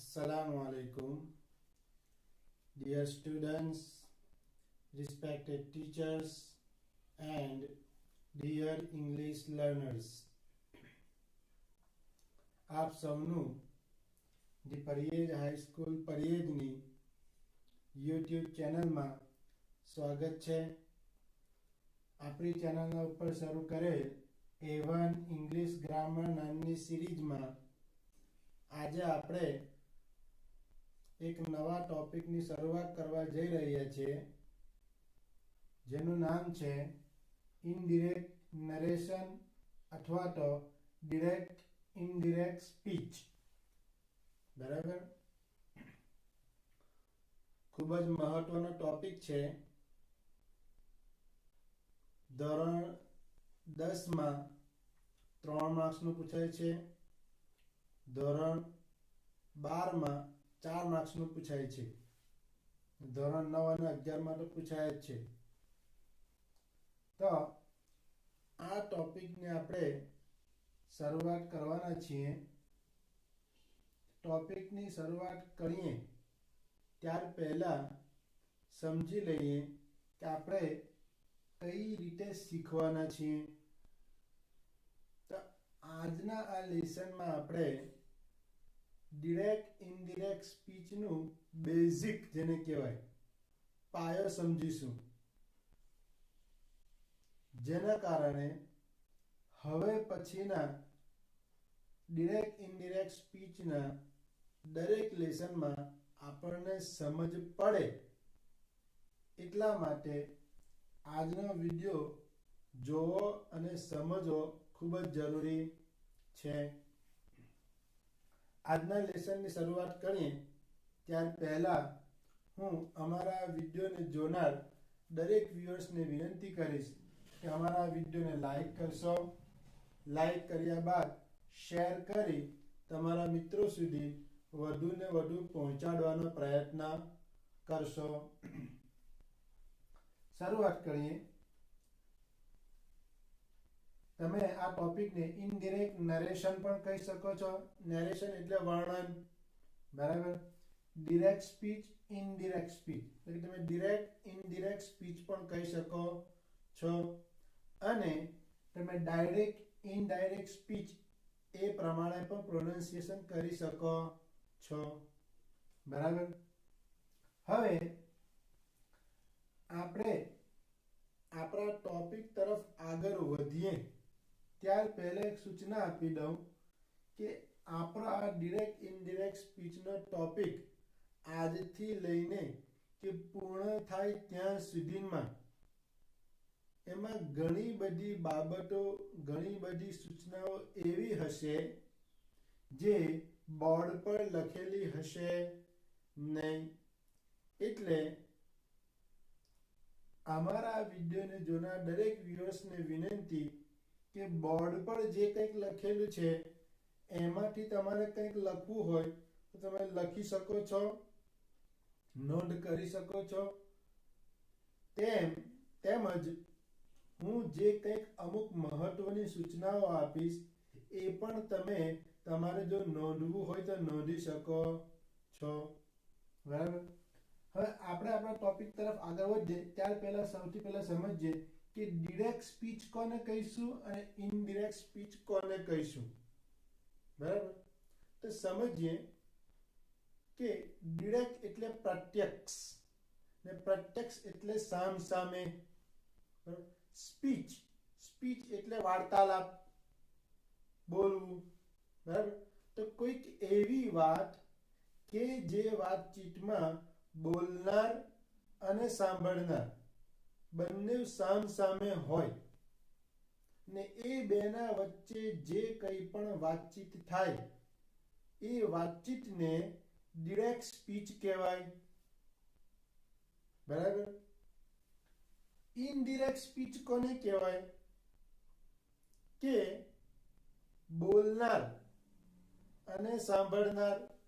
Assalamu alaikum. Dear students, respected teachers, and dear English learners. આપ સૌનું the Pariyej high school પરિયેજની YouTube ચેનલમાં સ્વાગત છે આપણી ચેનલના ઉપર શરૂ કરેલ એ વન ઇંગ્લિશ ગ્રામર નામની સિરીઝમાં આજે આપણે એક નવા ટોપિકની શરૂઆત કરવા જઈ રહ્યા છીએ જેનું નામ છે ઇનડિરેક્ટ નરેશન અથવા તો ડિરેક્ટ ઇનડિરેક્ટ સ્પીચ બરાબર? ખૂબ જ મહત્વનો ટોપિક છે. ધોરણ દસમાં ત્રણ માર્ક્સનું પૂછાય છે. ધોરણ બારમાં ચાર માર્ક્સનું પૂછાય છે. ધોરણ નવ અને અગિયારમાં તો પૂછાય જ છે. તો આ ટોપિકને આપણે શરૂઆત કરવાના છીએ. ટોપિકની શરૂઆત કરીએ, ત્યાર પહેલાં સમજી લઈએ કે આપણે કઈ રીતે શીખવાના છીએ. તો આજના આ લેસનમાં આપણે ડિરેક્ટ ઇનડિરેક્ટ સ્પીચનું બેઝિક જેને કહેવાય, પાયો સમજીશું. જેના કારણે હવે પછીના ડિરેક્ટ ઇનડિરેક્ટ સ્પીચના દરેક લેસનમાં આપણને સમજ પડે. એટલા માટે આજનો વીડિયો જોવો અને સમજવો ખૂબ જ જરૂરી છે. આજના લેસનની શરૂઆત કરીએ ત્યાર પહેલાં હું અમારા વિડીયોને જોનાર દરેક વ્યુઅર્સને વિનંતી કરીશ કે અમારા વિડીયોને લાઈક કરશો. લાઈક કર્યા બાદ શેર કરી તમારા મિત્રો સુધી વધુને વધુ પહોંચાડવાનો પ્રયત્ન કરશો. શરૂઆત કરીએ. તમે આ ટોપિકને ઇનડિરેક્ટ નરેશન પણ કહી શકો છો. નરેશન એટલે વર્ણન. બરાબર? ડિરેક્ટ સ્પીચ ઇનડિરેક્ટ સ્પીચ એટલે તમે ડિરેક્ટ ઇનડિરેક્ટ સ્પીચ પણ કહી શકો છો. અને તમે ડાયરેક્ટ ઇનડાયરેક્ટ સ્પીચ એ પ્રમાણે પણ પ્રોનાઉન્સિએશન કરી શકો છો. બરાબર? હવે આપણે આપણા ટોપિક તરફ આગળ વધીએ. ત્યાર પહેલા એક સૂચના આપી દઉં કે આપણા આ ડિરેક્ટ ઇનડિરેક્ટ સ્પીચનો ટોપિક આજથી લઈને કે પૂર્ણ થાય ત્યાં સુધીમાં. એમાં ઘણી બધી બાબતો, ઘણી બધી સૂચનાઓ એવી હશે જે બોર્ડ પર લખેલી હશે નહીં. એટલે અમારા વિડીયોને જોનાર દરેક વ્યુઅર્સને વિનંતી કે બોર્ડ પર જે કંઈક લખેલું છે, એમાંથી તમારે કંઈક લખવું હોય, તો તમે લખી શકો છો, નોંધ કરી શકો છો. તેમ, તેમજ હું જે કંઈક અમુક મહત્વની સૂચનાઓ આપીશ, એ પણ તમે તમારે જો નોંધવું હોય તો નોંધી શકો છો. બરાબર? હવે આપણે આપણા ટોપિક તરફ આગળ વધીએ. ત્યાર પહેલા સૌથી પહેલા સમજીએ કે ડિરેક્ટ સ્પીચ કોને કહીશું અને ઇનડિરેક્ટ સ્પીચ કોને કહીશું? બરાબર? તો સમજીએ કે ડિરેક્ટ એટલે પ્રત્યક્ષ ને પ્રત્યક્ષ એટલે સામ સામે સ્પીચ સ્પીચ એટલે વાર્તાલાપ, બોલવું. બરાબર? તો કોઈક એવી વાત કે જે વાતચીતમાં બોલનાર અને સાંભળનાર. બંને સામ સામે હોય. ને એ બેના વચ્ચે જે કંઈ પણ વાતચીત થાય, એ વાતચીતને ડિરેક્ટ સ્પીચ કહેવાય. બરાબર? ઇનડિરેક્ટ સ્પીચ કોને કહેવાય? કે બોલનાર અને સાંભળનાર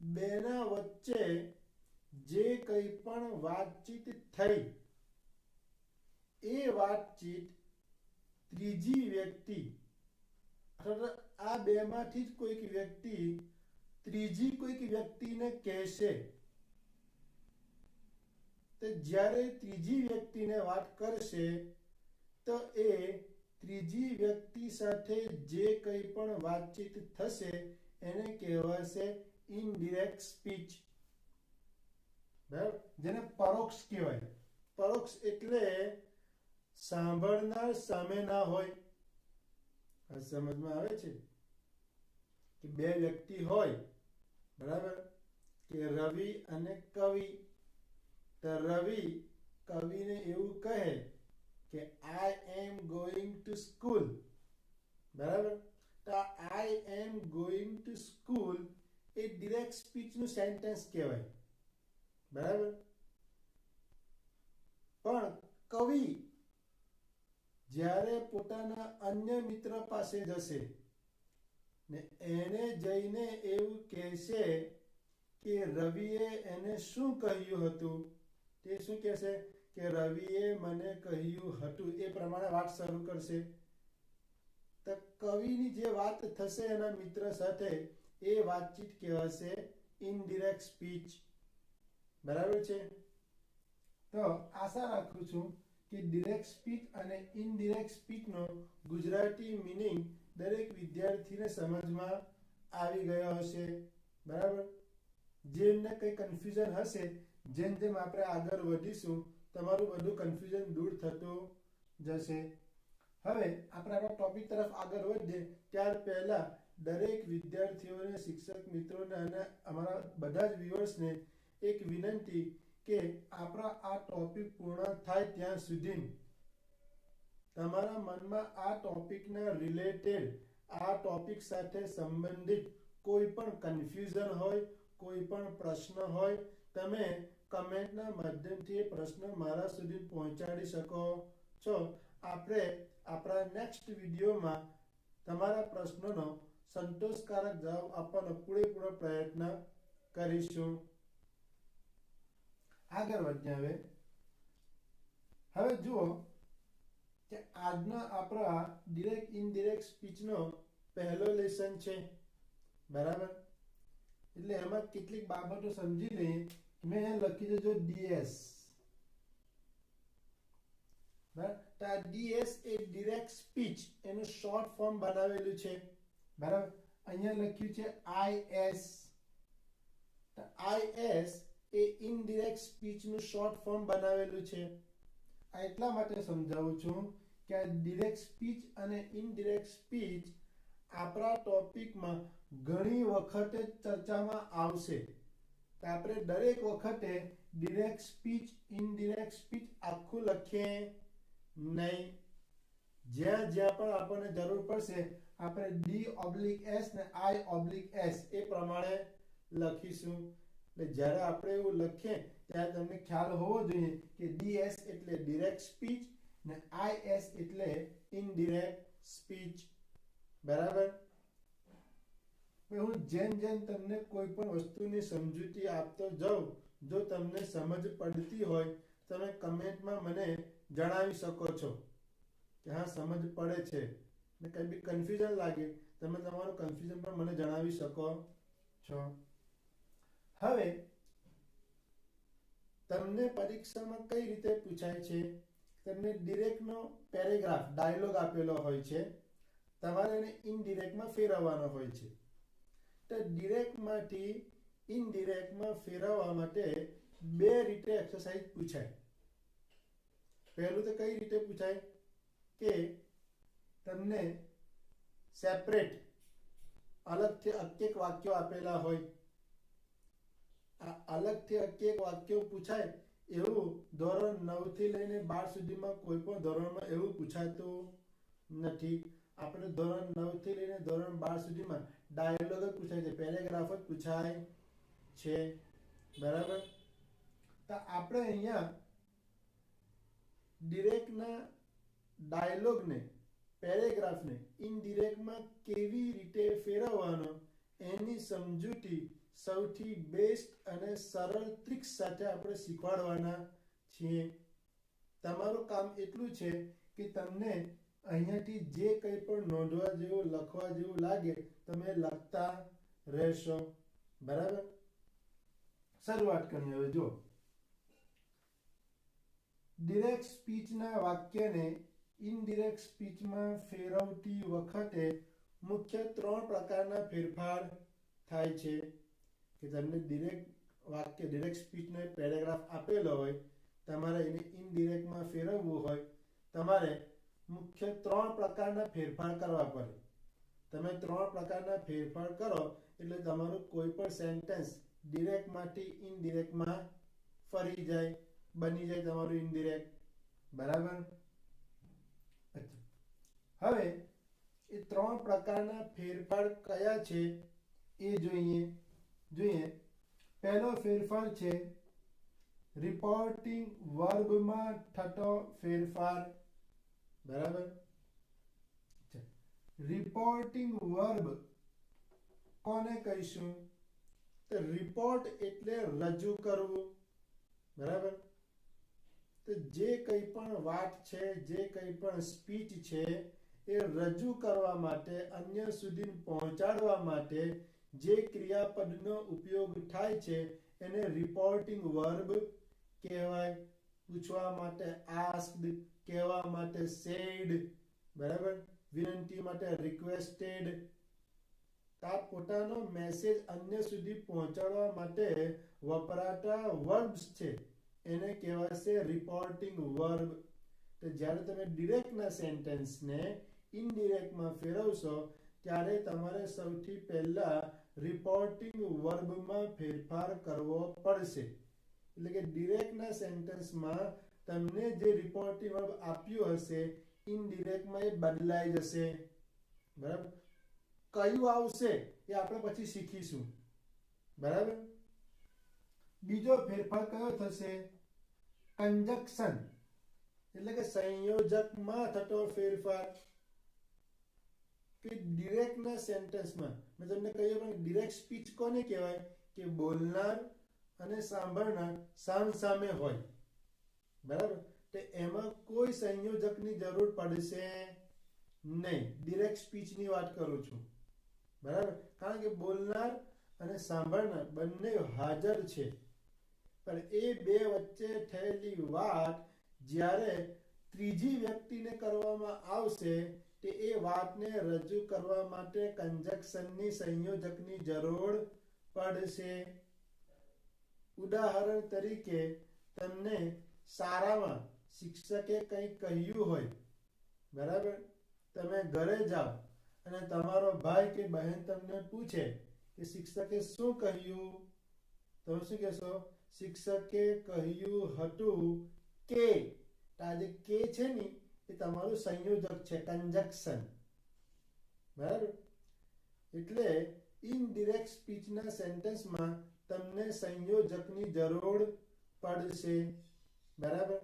બેના વચ્ચે જે કંઈ પણ વાતચીત થઈ એ વાતચીત ત્રીજી વ્યક્તિ આ બેમાંથી જ કોઈક વ્યક્તિ ત્રીજી કોઈક વ્યક્તિને કહેશે. તો જ્યારે ત્રીજી વ્યક્તિને વાત કરશે, તો એ ત્રીજી વ્યક્તિ સાથે જે કંઈ પણ વાતચીત થશે, એને કહેવાશે ઇનડિરેક્ટ સ્પીચ બરાબર? જેને પરોક્ષ કહેવાય. પરોક્ષ એટલે સાંભળનાર સામે ના હોય. આ સમજમાં આવે છે? કે બે વ્યક્તિ હોય, બરાબર? કે રવિ અને કવિ. તો રવિ કવિને એવું કહે કે I am going to school બરાબર? તો I am going to school A direct સ્પીચનું સેન્ટેન્સ કહેવાય. બરાબર? પણ કવિ જ્યારે પોતાના અન્ય મિત્ર પાસે જશે ને એને જઈને એવું કહેશે કે રવિએ એને શું કહ્યું હતું? તે શું કહેશે? કે રવિએ મને કહ્યું હતું. એ પ્રમાણે વાત શરૂ કરશે. તો કવિની જે વાત થશે એના મિત્ર સાથે, એ વાતચીત કહેવાશે ઇનડિરેક્ટ સ્પીચ બરાબર છે? તો આશા રાખું છું કે ડિરેક્ટ સ્પીચ અને ઇનડિરેક્ટ સ્પીચનો ગુજરાતી મિનિંગ દરેક વિદ્યાર્થીને સમજમાં આવી ગયો હશે. બરાબર? જેમને કંઈ કન્ફ્યુઝન હશે, જેમ જેમ આપણે આગળ વધીશું, તમારું બધું કન્ફ્યુઝન દૂર થતું જશે. હવે આપણે આપણા ટોપિક તરફ આગળ વધીએ, ત્યાર પહેલાં દરેક વિદ્યાર્થીઓને, શિક્ષક મિત્રોને અને અમારા બધા જ વ્યુઅર્સને એક વિનંતી કે આપણા આ ટોપિક પૂર્ણ થાય ત્યાં સુધી તમારા મનમાં આ ટોપિકના રિલેટેડ આ ટોપિક સાથે સંબંધિત કોઈ પણ કન્ફ્યુઝન હોય, કોઈ પણ પ્રશ્ન હોય, તમે કમેન્ટના માધ્યમથી એ પ્રશ્ન મારા સુધી પહોંચાડી શકો છો. આપણે આપણા નેક્સ્ટ વિડીયોમાં તમારા પ્રશ્નોનો સંતોષકારક જવાબ આપવાનો પૂરેપૂરો પ્રયત્ન કરીશું. આગળ વધીએ હવે. હવે જુઓ કે આજના આપણા ડિરેક્ટ ઇનડિરેક્ટ સ્પીચનો પહેલો લેસન છે. બરાબર? એટલે એમાં કેટલીક બાબતો સમજી લઈએ મેં અહીંયા લખી દેજો ડીએસ બરાબર? આ ડીએસ એ ડિરેક્ટ સ્પીચ એનું શોર્ટ ફોર્મ બનાવેલું છે. બરાબર? અહીંયા લખ્યું છે આઈએસ આઈએસ એ ઇનડિરેક્ટ સ્પીચનું શોર્ટ ફોર્મ બનાવેલું છે. આ એટલા માટે સમજાવું છું કે આ ડિરેક્ટ સ્પીચ અને ઇનડિરેક્ટ સ્પીચ આપણા ટોપિકમાં ઘણી વખતે ચર્ચામાં આવશે. આપણે દરેક વખતે ડિરેક્ટ સ્પીચ ઇનડિરેક્ટ સ્પીચ આખું લખીએ? નહીં. જ્યાં જ્યાં પણ આપણને જરૂર પડશે, આપણે ડી ઓબ્લિક એસ ને આઈ ઓબ્લિક એસ એ પ્રમાણે લખીશું. એટલે જ્યારે આપણે એવું લખીએ, ત્યારે તમને ખ્યાલ હોવો જોઈએ કે ડીએસ એટલે ડિરેક્ટ સ્પીચ ને આઈએસ એટલે ઇનડિરેક્ટ સ્પીચ બરાબર? હું જેમ જેમ તમને કોઈ પણ વસ્તુની સમજૂતી આપતો જાઉં, જો તમને સમજ પડતી હોય, તમે કમેન્ટમાં મને જણાવી શકો છો કે હા, સમજ પડે છે. ને કંઈ બી કન્ફ્યુઝન લાગે, તમે તમારું કન્ફ્યુઝન પણ મને જણાવી શકો છો. હવે, તમને પરીક્ષામાં કઈ રીતે પૂછાય છે? તમને ડિરેક્ટનો પેરેગ્રાફ, ડાયલોગ આપેલો હોય છે. તમારે એને ઇનડિરેક્ટમાં ફેરવવાનો હોય છે. તો ડિરેક્ટમાંથી ઇનડિરેક્ટમાં ફેરવવા માટે બે રીતે એક્સરસાઇઝ પૂછાય. પહેલું તો કઈ રીતે પૂછાય? કે તમને સેપરેટ, અલગથી અકેક વાક્યો આપેલા હોય. અલગથી એક વાક્ય પૂછાય એવું ધોરણ નવથી લઈને બાર સુધીમાં કોઈ પણ ધોરણમાં એવું પૂછાતું નથી. આપણે ધોરણ નવથી લઈને ધોરણ બાર સુધીમાં ડાયલોગ જ પૂછાય છે, પેરેગ્રાફ જ પૂછાય છે. બરાબર? તો આપણે અહીંયા ડિરેક્ટના ડાયલોગને, પેરેગ્રાફને, ઇનડિરેક્ટમાં કેવી રીતે ફેરવવાનો એની સમજૂતી સૌથી બેસ્ટ અને સરળ ટ્રિક્સ સાથે આપણે શીખવાડવાના છીએ. તમારું કામ એટલું છે કે તમને અહીંયાથી જે કંઈ પણ નોંધવા જેવું, લખવા જેવું લાગે, તમે લખતા રહેશો. બરાબર? શરૂઆત કરીએ હવે, જો. ડિરેક્ટ સ્પીચના વાક્યને ઇનડિરેક્ટ સ્પીચમાં ફેરવતી વખતે મુખ્ય ત્રણ પ્રકારના ફેરફાર થાય છે. કે તમને ડિરેક્ટ વાક્ય ડિરેક્ટ સ્પીચનો પેરેગ્રાફ આપેલો હોય, તમારે એને ઇનડિરેક્ટમાં ફેરવવું હોય, તમારે મુખ્ય ત્રણ પ્રકારના ફેરફાર કરવા પડે. તમે ત્રણ પ્રકારના ફેરફાર કરો, એટલે તમારું કોઈ પણ સેન્ટેન્સ ડિરેક્ટમાંથી ઇનડિરેક્ટમાં ફરી જાય, બની જાય તમારું ઇનડિરેક્ટ બરાબર? હવે, એ ત્રણ પ્રકારના ફેરફાર કયા છે એ જોઈએ. જોઈએ. પહેલો ફેરફાર છે રિપોર્ટિંગ વર્બમાં થતો ફેરફાર. બરાબર? રિપોર્ટિંગ વર્બ કોને કહીશું? તો રિપોર્ટ એટલે રજૂ કરવું. બરાબર? તો જે કંઈ પણ વાત છે, જે કંઈ પણ સ્પીચ છે, એ રજૂ કરવા માટે, અન્ય સુધી પહોંચાડવા માટે જે ક્રિયાપદનો ઉપયોગ થાય છે, એને રિપોર્ટિંગ વર્બ કહેવાય. પૂછવા માટે આસ્કડ કહેવા માટે સેડ બરાબર? વિનંતી માટે રિક્વેસ્ટેડ આ પોતાનો મેસેજ અન્ય સુધી પહોંચાડવા માટે વપરાતા વર્બ્સ છે. એને કહેવાશે રિપોર્ટિંગ વર્બ તો જ્યારે તમે ડિરેક્ટના સેન્ટેન્સને ઇનડિરેક્ટમાં ફેરવશો, ત્યારે તમારે સૌથી પહેલા રિપોર્ટિંગ વર્બમાં ફેરફાર કરવો પડશે. એટલે કે ડિરેક્ટના સેન્ટેન્સમાં તમને જે રિપોર્ટિંગ વર્બ આપ્યું હશે ઇનડિરેક્ટમાં એ બદલાઈ જશે. બરાબર? કયું આવશે એ આપણે પછી શીખીશું. બરાબર? બીજો ફેરફાર કયો થશે? કંજક્શન એટલે કે સંયોજકમાં થતો ફેરફાર. કે ડિરેક્ટના સેન્ટેન્સમાં મેં તમને કહ્યું પણ ડિરેક્ટ સ્પીચ કોને કહેવાય? કે બોલનાર અને સાંભળનાર સામ સામે હોય. બરાબર? તો એમાં કોઈ સંયોજકની જરૂર પડશે નહીં. ડિરેક્ટ સ્પીચની વાત કરું છું. બરાબર? કારણ કે બોલનાર અને સાંભળનાર બંને હાજર છે. પણ એ બે વચ્ચે થયેલી વાત જ્યારે ત્રીજી વ્યક્તિને કરવામાં આવશે તે એ વાતને રજૂ કરવા માટે કંજક્શનની સંયોજકની જરૂર પડશે. ઉદાહરણ તરીકે, તમને શાળામાં શિક્ષકે કંઈ કહ્યું હોય, બરાબર? તમે ઘરે જાઓ અને તમારો ભાઈ કે બહેન તમને પૂછે કે શિક્ષકે શું કહ્યું? તમે શું કહેશો? શિક્ષકે કહ્યું હતું કે આજે કે છે ને એ તમારું સંયોજક છે કન્જક્શન બરાબર? એટલે ઇનડિરેક્ટ સ્પીચના સેન્ટેન્સમાં તમને સંયોજકની જરૂર પડશે. બરાબર?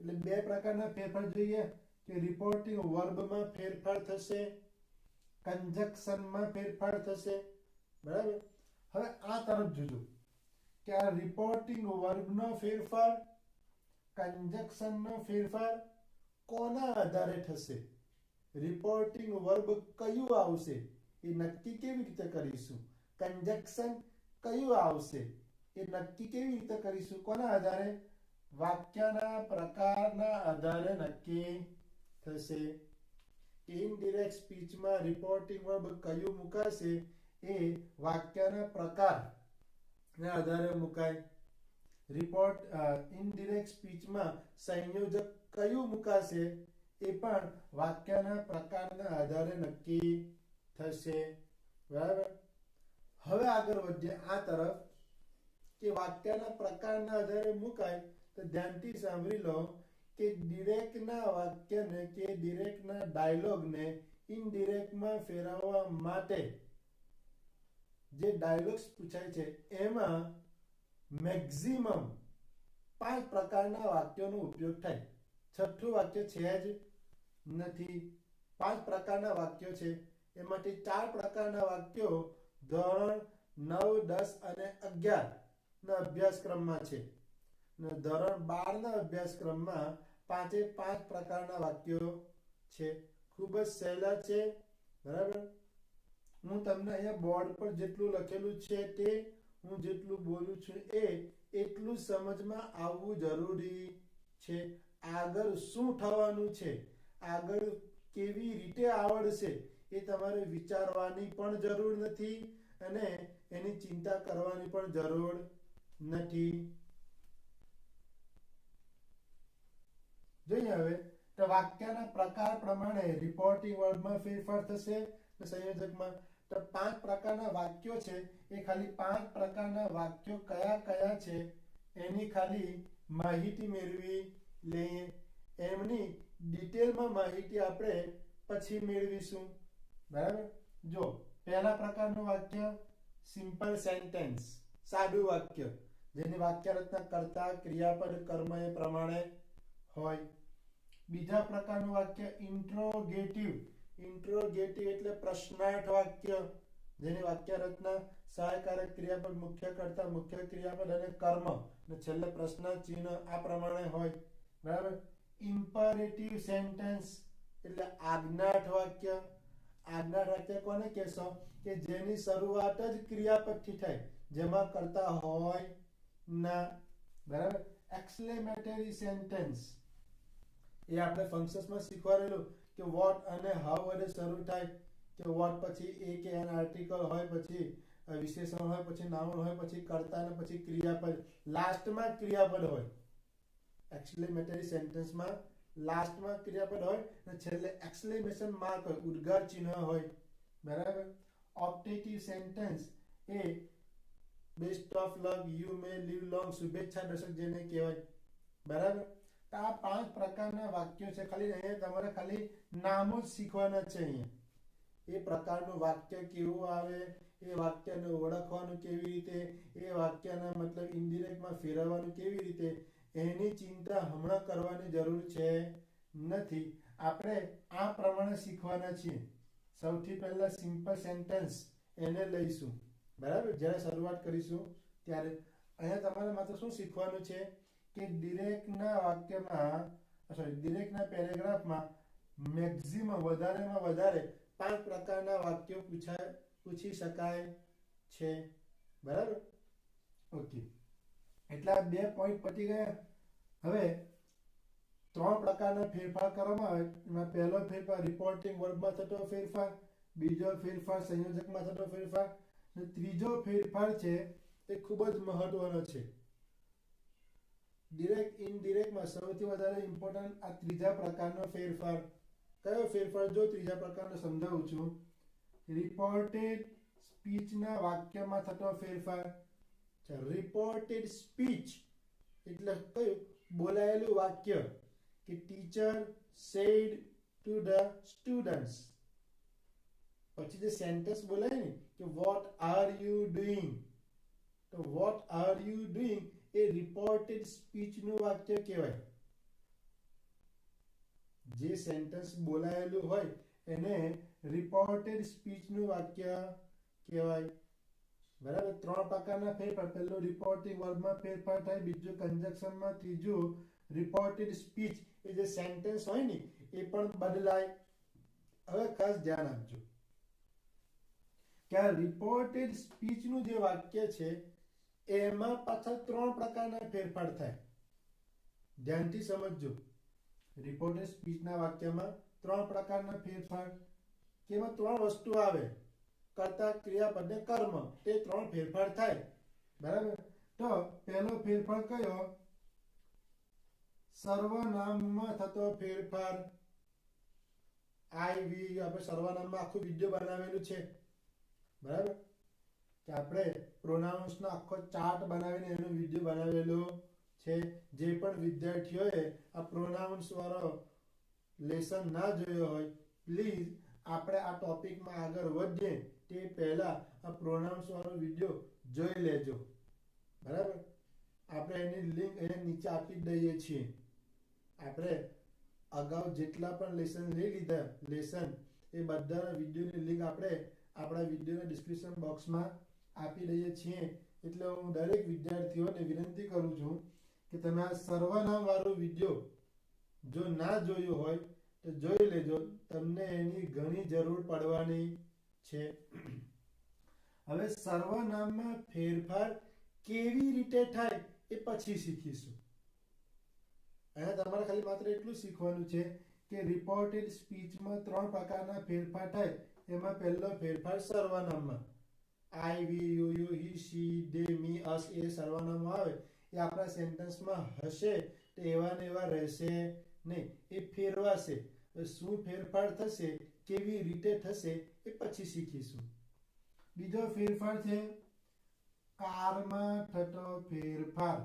એટલે બે પ્રકારના ફેરફાર જોઈએ. કે રિપોર્ટિંગ વર્બમાં ફેરફાર થશે કન્જક્શનમાં ફેરફાર થશે. બરાબર? હવે આ તરફ જોજો. કે આ રિપોર્ટિંગ વર્બનો ફેરફાર કન્જક્શનનો ફેરફાર કોના આધારે થશે? રિપોર્ટિંગ વર્બ કયું આવશે? એ નક્કી કેવી રીતે કરીશું? કંજક્શન કયું આવશે? એ નક્કી કેવી રીતે કરીશું? કોના આધારે? વાક્યના પ્રકારના આધારે નક્કી થશે. ઇનડિરેક્ટ સ્પીચમાં રિપોર્ટિંગ વર્બ કયું મુકાશે? એ વાક્યના પ્રકારના આધારે મુકાય. રિપોર્ટ ઇનડિરેક્ટ સ્પીચમાં સંયોજક કયું મુકાશે એ પણ વાક્યના પ્રકારના આધારે નક્કી થશે. બરાબર? હવે આગળ વધીએ. આ તરફ કે વાક્યના પ્રકારના આધારે મુકાય તો ધ્યાનથી સાંભળી લો કે ડિરેક્ટના વાક્યને કે ડિરેક્ટના ડાયલોગને ઇનડિરેક્ટમાં ફેરવવા માટે જે ડાયલોગ્સ પૂછાય છે, એમાં મેક્ઝિમમ પાંચ પ્રકારના વાક્યોનો ઉપયોગ થાય. છઠ્ઠું વાક્ય છે જ નથી. પાંચ પ્રકારના વાક્યો છે. એમાંથી ચાર પ્રકારના વાક્યો ધોરણ નવ, દસ અને અગિયાર ના અભ્યાસક્રમમાં છે. ધોરણ બાર ના અભ્યાસક્રમમાં પાંચે પાંચ પ્રકારના વાક્યો છે. ખૂબ જ સહેલા છે. બરાબર? હું તમને અહીંયા બોર્ડ પર જેટલું લખેલું છે તે હું જેટલું બોલું છું એ એટલું સમજમાં આવવું જરૂરી છે. આગળ શું થવાનું છે? આગળ કેવી રીતે આવડશે એ તમારે વિચારવાની પણ જરૂર નથી અને એની ચિંતા કરવાની પણ જરૂર નથી. જોઈએ હવે, તો વાક્યના પ્રકાર પ્રમાણે રિપોર્ટિંગ વર્ડમાં ફેરફાર થશે. સંયોજકમાં તો પાંચ પ્રકારના વાક્યો છે. એ ખાલી પાંચ પ્રકારના વાક્યો કયા કયા છે? એની ખાલી માહિતી મેળવી લઈએ એમની ડિટેલમાં માહિતી આપણે પછી મેળવીશું. બરાબર? જો, પહેલા પ્રકારનું વાક્ય સિમ્પલ સેન્ટેન્સ સાદું વાક્ય, જેની વાક્ય રચના કરતા ક્રિયાપદ કર્મ એ પ્રમાણે હોય. બીજા પ્રકારનું વાક્ય ઇન્ટ્રોગેટિવ ઇન્ટ્રોગેટિવ એટલે પ્રશ્નાર્થ વાક્ય. જેની વાક્ય રચના સહાયકારક ક્રિયાપદ, મુખ્ય કરતા, મુખ્ય ક્રિયાપદ અને કર્મ. અને છેલ્લે પ્રશ્ન, ચિહ્ન, આ પ્રમાણે હોય. બરાબર? ઇમ્પરેટિવ સેન્ટેન્સ એટલે આજ્ઞાઠ વાક્ય. આજ્ઞાઠ વાક્ય કોને કહેશો? કે જેની શરૂઆત જ ક્રિયાપદથી થાય. જેમાં કરતા હોય ના. બરાબર? એક્સલેમેટરી સેન્ટેન્સ એ આપણે ફંક્શન્સમાં શીખવાડેલું. કે વોટ અને હાઉ વડે શરૂ થાય કે વોટ પછી એ કે એન આર્ટિકલ હોય પછી વિશેષણ હોય પછી નાઉન હોય પછી, કર્તા ને પછી ક્રિયાપદ. લાસ્ટમાં ક્રિયાપદ હોય. એક્સક્લેમેટરી સેન્ટેન્સમાં લાસ્ટમાં ક્રિયાપદ હોય અને છેલ્લે એક્સક્લેમેશન માર્ક હોય, ઉદ્ગાર ચિહ્ન હોય. બરાબર? Optative sentence A best of love you may live long શુભેચ્છા દર્શક જેને કહેવાય. બરાબર? આ પાંચ પ્રકારના વાક્યો છે. ખાલી અહીંયા તમારે ખાલી નામો જ શીખવાના છે એ પ્રકારનું વાક્ય કેવું આવે, એ વાક્યને ઓળખવાનું કેવી રીતે, એ વાક્યના મતલબ ઇન્ડિરેક્ટમાં ફેરવવાનું કેવી રીતે, એની ચિંતા હમણાં કરવાની જરૂર છે નથી. આપણે આ પ્રમાણે શીખવાના છીએ. સૌથી પહેલાં સિમ્પલ સેન્ટેન્સ એને લઈશું. બરાબર? જ્યારે શરૂઆત કરીશું ત્યારે. અહીંયા તમારે માત્ર શું શીખવાનું છે? કે ડિરેક્ટના વાક્યમાં સોરી ડિરેક્ટના પેરેગ્રાફમાં મેક્સિમમ વધારેમાં વધારે પાંચ પ્રકારના વાક્યો પૂછાય, પૂછી શકાય છે. બરાબર? ઓકે એટલા બે પોઈન્ટ પતી ગયા. હવે ત્રણ પ્રકારના ફેરફાર કરવામાં આવે. એમાં પહેલો ફેરફાર રિપોર્ટિંગ વર્બમાં થતો ફેરફાર, બીજો ફેરફાર સંયોજકમાં થતો ફેરફાર અને ત્રીજો ફેરફાર છે એ ખૂબ જ મહત્વનો છે. ડિરેક્ટ ઇનડિરેક્ટમાં સૌથી વધારે ઇમ્પોર્ટન્ટ આ ત્રીજા પ્રકારનો ફેરફાર કયો ફેરફાર જો ત્રીજા પ્રકારનો સમજાવું છું. રિપોર્ટેડ સ્પીચના વાક્યમાં થતો ફેરફાર. રિપોર્ટેડ સ્પીચ એટલે કયું? બોલાયેલું વાક્ય કે teacher said to the students પછી જે સેન્ટેન્સ બોલાય ને કે વોટ આર યુ ડુઈંગ તો વોટ આર યુ ડુઈંગ એ રિપોર્ટેડ સ્પીચનું વાક્ય કહેવાય. જે સેન્ટેન્સ બોલાયેલું હોય, એને રિપોર્ટેડ સ્પીચનું વાક્ય કહેવાય. બરાબર? ત્રણ પ્રકારના ફેરફાર. પહેલો રિપોર્ટિંગ વર્બમાં ફેરફાર થાય. બીજું કન્જક્શનમાં ત્રીજું રિપોર્ટેડ સ્પીચ એ જે સેન્ટેન્સ હોય ને, એ પણ બદલાય. હવે ખાસ ધ્યાન આપજો કે આ રિપોર્ટેડ સ્પીચનું જે વાક્ય છે, એમાં પાછા ત્રણ પ્રકારના ફેરફાર થાય. ધ્યાનથી સમજજો. રિપોર્ટેડ સ્પીચના વાક્યમાં ત્રણ પ્રકારના ફેરફાર, જેમાં ત્રણ વસ્તુ આવે. કરતા ક્રિયાપદ ને કર્મ, તે ત્રણ ફેરફાર થાય. બરાબર? તો પહેલો ફેરફાર કયો? સર્વનામમાં થતો ફેરફાર. આઈ વી આપણે સર્વનામમાં આખું વીડિયો બનાવેલું છે. બરાબર? કે આપણે પ્રોનાઉન્સનો આખો ચાર્ટ બનાવીને એનો વીડિયો બનાવેલો. છે. જે પણ વિદ્યાર્થીઓએ આ પ્રોનાઉન્સ વાળો લેસન ના જોયો હોય પ્લીઝ આપણે આ ટોપિકમાં આગળ વધીએ. તે પહેલા આ પ્રોનાઉન્સ વાળો વીડિયો જોઈ લેજો. બરાબર? આપણે એની લિંક અહીંયા નીચે આપી દઈએ છીએ. આપણે અગાઉ જેટલા પણ લેસન લઈ લીધા લેસન એ બધાના વિડીયોની લિંક આપણે આપણા વિડીયોના ડિસ્ક્રિપ્શન બોક્સમાં આપી દઈએ છીએ. એટલે હું દરેક વિદ્યાર્થીઓને વિનંતી કરું છું કે તમે આ સર્વનામ વાળો વીડિયો જો ના જોયો હોય, તો જોઈ લેજો. તમને એની ઘણી જરૂર પડવાની છે. હવે સર્વનામમાં ફેરફાર કેવી રીતે થાય એ પછી શીખીશું. અહીંયા તમારે ખાલી માત્ર એટલું શીખવાનું છે કે રિપોર્ટેડ સ્પીચમાં ત્રણ પ્રકારના ફેરફાર થાય. એમાં પહેલો ફેરફાર સર્વનામમાં. I we you you he she they me us એ સર્વનામ આવે. એ આપણા સેન્ટેન્સમાં હશે તો એવા ને એવા રહેશે નહીં એ ફેરવાશે. શું ફેરફાર થશે, કેવી રીતે થશે એ પછી શીખીશું. બીજો ફેરફાર છે કારમાં થતો ફેરફાર.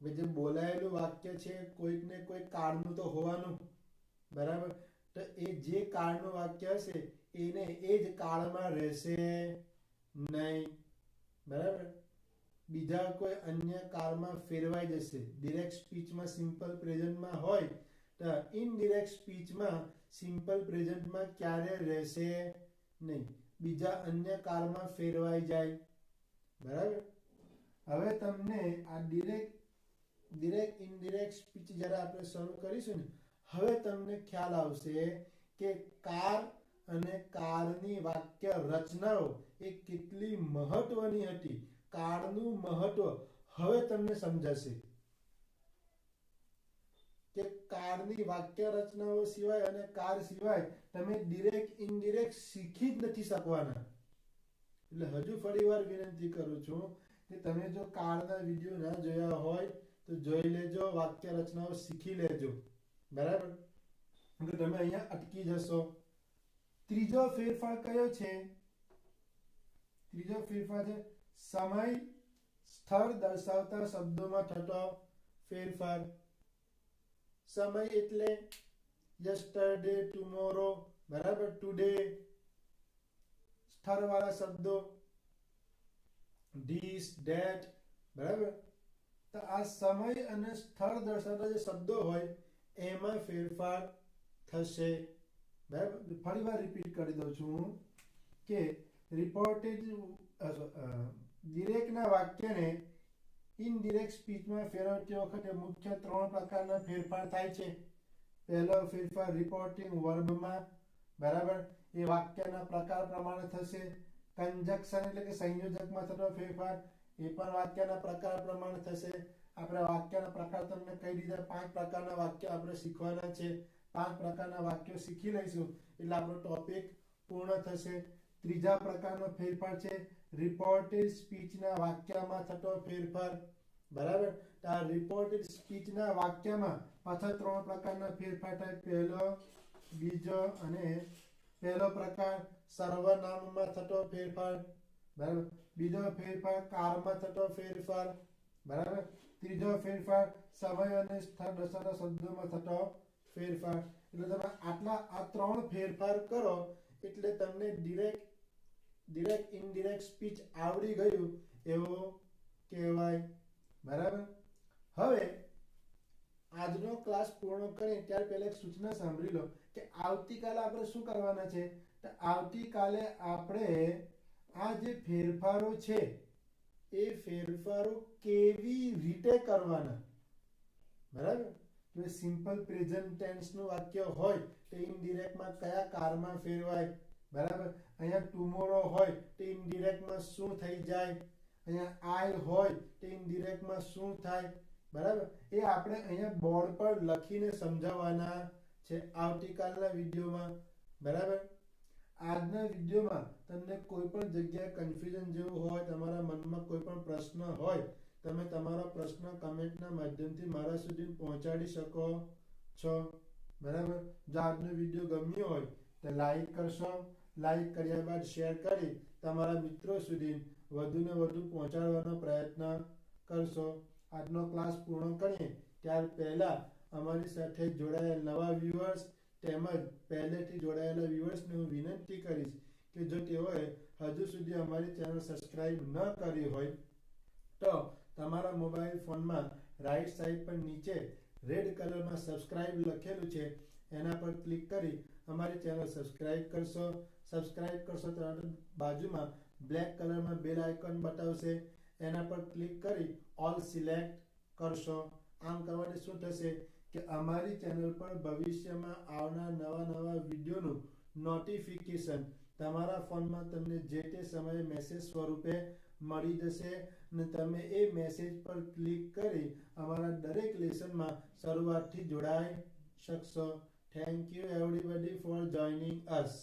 જે બોલાયેલું વાક્ય છે, કોઈક ને કોઈક કાળનું તો હોવાનું. બરાબર? તો એ જે કાળનું વાક્ય હશે, એને એ જ કાળમાં રહેશે નહીં. બરાબર? બીજા કોઈ અન્ય કાળમાં ફેરવાઈ જશે. ડિરેક્ટ સ્પીચમાં સિમ્પલ પ્રેઝન્ટમાં હોય તો ઇનડિરેક્ટ સ્પીચમાં સિમ્પલ પ્રેઝન્ટમાં ક્યારે રહેશે નહીં. બીજા અન્ય કાળમાં ફેરવાઈ જાય. બરાબર? હવે તમને આ ડિરેક્ટ ડિરેક્ટ ઇનડિરેક્ટ સ્પીચ જ્યારે આપણે શરૂ કરીશું ને, હવે તમને ખ્યાલ આવશે કે કાર અને કારની વાક્ય રચનાઓ એ કેટલી મહત્વની હતી. કાળનું મહત્વ હવે તમને સમજાશે કે કારની વાક્ય રચનાઓ સિવાય અને કાર સિવાય તમે ડિરેક્ટ ઇનડિરેક્ટ શીખી જ નથી શકવાના. એટલે હજુ ફરીવાર વિનંતી કરું છું કે તમે જો કારના વીડિયો ના જોયા હોય તો જોઈ લેજો વાક્ય રચનાઓ શીખી લેજો. બરાબર? તો તમે અહીંયા અટકી જશો. ત્રીજો ફેરફાર કયો છે? ત્રીજો ફેરફાર છે સમય, સ્થળ દર્શાવતા શબ્દોમાં થતો ફેરફાર. સમય એટલે યસ્ટરડે ટુમોરો બરાબર ટુડે સ્થળવાળા શબ્દો. ધીસ ડેટ બરાબર. તો આ સમય અને સ્થળ દર્શાવતા જે શબ્દો હોય, એમાં ફેરફાર થશે. બરાબર. ફરી વાર રિપીટ કરી દઉં છું કે રિપોર્ટેડ ડિરેક્ટના વાક્યને ઇનડિરેક્ટ સ્પીચમાં ફેરવતી વખતે મુખ્ય ત્રણ પ્રકારના ફેરફાર થાય છે. પહેલો ફેરફાર રિપોર્ટિંગ વર્બમાં બરાબર? એ વાક્યના પ્રકાર પ્રમાણે થશે. કંજક્શન એટલે કે સંયોજકમાં થતો ફેરફાર, એ પણ વાક્યના પ્રકાર પ્રમાણે થશે. આપણે વાક્યના પ્રકાર તમને કહી દીધા. પાંચ પ્રકારના વાક્ય આપણે શીખવાના છે. પાંચ પ્રકારના વાક્યો શીખી લઈશું. એટલે આપણો ટોપિક પૂર્ણ થશે. ત્રીજા પ્રકારનો ફેરફાર છે. રિપોર્ટેડ સ્પીચના વાક્યમાં થતો ફેરફાર, બરાબર? આ રિપોર્ટેડ સ્પીચના વાક્યમાં પાછા ત્રણ પ્રકારના ફેરફાર થાય. પહેલો, બીજો અને પહેલો પ્રકાર સર્વનામમાં થતો ફેરફાર, બરાબર? બીજો ફેરફાર કારમાં થતો ફેરફાર, બરાબર? ત્રીજો ફેરફાર સમય અને સ્થળ દર્શાવતા શબ્દોમાં થતો ફેરફાર. એટલે તમે આટલા, આ ત્રણ ફેરફાર કરો એટલે તમને ડિરેક્ટ ડિરેક્ટ ઇનડિરેક્ટ સ્પીચ આવડી ગયું, એવો કહેવાય. બરાબર? હવે, આજનો ક્લાસ પૂર્ણ કરીએ, ત્યાર પહેલાં એક સૂચના સાંભળી લો કે આવતીકાલે આપણે શું કરવાના છે? તો આવતીકાલે આપણે આ જે ફેરફારો છે, એ ફેરફારો કેવી રીતે કરવાના? બરાબર? તો સિમ્પલ પ્રેઝન્ટ ટેન્સનું વાક્ય હોય, તો ઇનડિરેક્ટમાં કયા કારમાં ફેરવાય? બરાબર? અહીંયા ટુમોરો હોય તો ઇનડિરેક્ટમાં શું થઈ જાય? અહીંયા આઈ હોય તો ઇનડિરેક્ટમાં શું થાય? બરાબર? એ આપણે અહીંયા બોર્ડ પર લખીને સમજાવવાના છે આવતીકાલના વિડીયોમાં. બરાબર? આજના વિડીયોમાં તમને કોઈ પણ જગ્યાએ કન્ફ્યુઝન જેવું હોય, તમારા મનમાં કોઈ પણ પ્રશ્ન હોય, તમે તમારો પ્રશ્ન કમેન્ટના માધ્યમથી મારા સુધી પહોંચાડી શકો છો. બરાબર? જો આજનો વીડિયો ગમ્યો હોય તો લાઈક કરશો લાઈક કર્યા બાદ શેર કરી તમારા મિત્રો સુધી વધુને વધુ પહોંચાડવાનો પ્રયત્ન કરશો. આજનો ક્લાસ પૂર્ણ કરીએ. ત્યાર પહેલાં અમારી સાથે જોડાયેલ નવા વ્યુઅર્સ તેમજ પહેલેથી જોડાયેલા વ્યુઅર્સને હું વિનંતી કરીશ કે જો તેઓએ હજુ સુધી અમારી ચેનલ સબસ્ક્રાઇબ ન કરી હોય, તો તમારા મોબાઈલ ફોનમાં રાઈટ સાઈડ પર નીચે રેડ કલરમાં સબસ્ક્રાઇબ લખેલું છે. એના પર ક્લિક કરી અમારી ચેનલ સબસ્ક્રાઇબ કરશો. સબસ્ક્રાઇબ કરશો તરત બાજુમાં બ્લેક કલરમાં બેલ આઇકન બતાવશે. એના પર ક્લિક કરી ઓલ સિલેક્ટ કરશો. આમ કરવાથી શું થશે કે અમારી ચેનલ પર ભવિષ્યમાં આવનાર નવા નવા વિડીયોનું નોટિફિકેશન તમારા ફોનમાં તમને જે તે સમયે મેસેજ સ્વરૂપે મળી જશે અને તમે એ મેસેજ પર ક્લિક કરી અમારા દરેક લેસનમાં શરૂઆતથી જોડાઈ શકશો. Thank you everybody for joining us